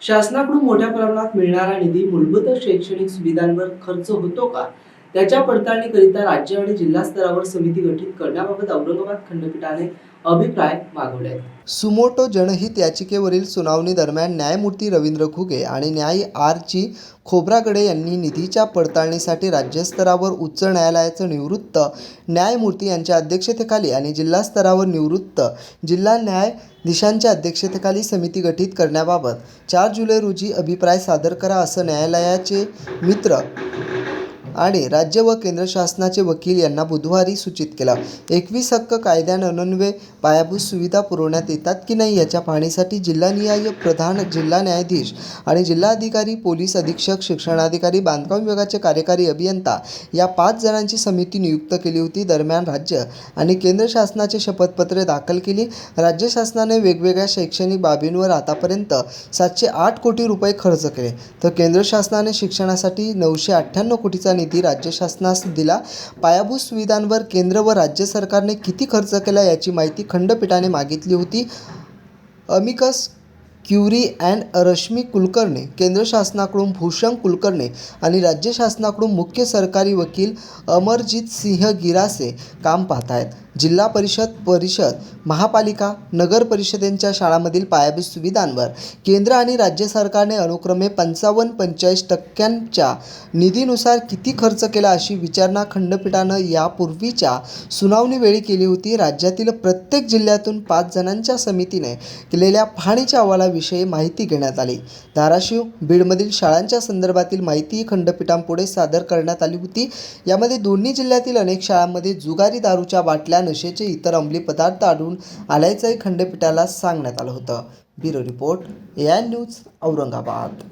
शासनाकडून मोठ्या प्रमाणात मिळणारा निधी मूलभूत शैक्षणिक सुविधांवर खर्च होतो का? त्याच्या पडताळणीकरिता राज्य आणि जिल्हा स्तरावर समिती गठीत करण्याबाबत औरंगाबाद खंडपीठाने अभिप्राय मागवले आहेत. सुमोटो जनहित याचिकेवरील सुनावणी दरम्यान न्यायमूर्ती रवींद्र घुगे आणि न्याय आर जी खोब्रागडे यांनी निधीच्या पडताळणीसाठी राज्यस्तरावर उच्च न्यायालयाचं निवृत्त न्यायमूर्ती यांच्या अध्यक्षतेखाली आणि जिल्हा स्तरावर निवृत्त जिल्हा न्यायाधीशांच्या अध्यक्षतेखाली समिती गठीत करण्याबाबत चार जुलै रोजी अभिप्राय सादर करा असं न्यायालयाचे मित्र आणि राज्य व केंद्र शासनाचे वकील यांना बुधवारी सूचित केला. एकवीस हक्क अनन्वय पायाभूत सुविधा पुरवण्यात येतात की नाही याच्या पाहणीसाठी जिल्हानिहाय प्रधान जिल्हा न्यायाधीश आणि जिल्हाधिकारी पोलीस अधीक्षक शिक्षणाधिकारी बांधकाम विभागाचे कार्यकारी अभियंता या पाच जणांची समिती नियुक्त केली होती. दरम्यान राज्य आणि केंद्र शासनाचे शपथपत्रे दाखल केली. राज्य शासनाने वेगवेगळ्या शैक्षणिक बाबींवर आतापर्यंत सातशे आठ कोटी रुपये खर्च केले. तर केंद्र शासनाने शिक्षणासाठी नऊशे अठ्ठ्याण्णव कोटीचा निधी राज्य शासनास दिला. पायाभूत सुविधांवर केंद्र व राज्य सरकारने किती खर्च केला याची माहिती खंडपीठाने मागितली होती. Amicus curiae and Rashmi Kulkarni केंद्र शासनाकडून भूषण कुलकर्णी आणि राज्य शासनाकडून मुख्य सरकारी वकील अमरजित सिंह गिरासे काम पाहत आहेत जिल्हा परिषद परिषद महापालिका नगर परिषदेंच्या शाळांमधील पायाभूत सुविधांवर केंद्र आणि राज्य सरकारने अनुक्रमे पंचावन्न पंचेचाळीस टक्क्यांच्या निधीनुसार किती खर्च केला अशी विचारणा खंडपीठानं यापूर्वीच्या सुनावणीवेळी केली होती. राज्यातील प्रत्येक जिल्ह्यातून पाच जणांच्या समितीने केलेल्या पाहणीच्या अहवालाविषयी माहिती घेण्यात आली. धाराशिव बीडमधील शाळांच्या संदर्भातील माहितीही खंडपीठांपुढे सादर करण्यात आली होती. यामध्ये दोन्ही जिल्ह्यातील अनेक शाळांमध्ये जुगारी दारूच्या बाटल्या नशेचे इतर अंमली पदार्थ आढळून आल्याचंही खंडपीठाला सांगण्यात आलं होतं. Bureau report A I news Aurangabad.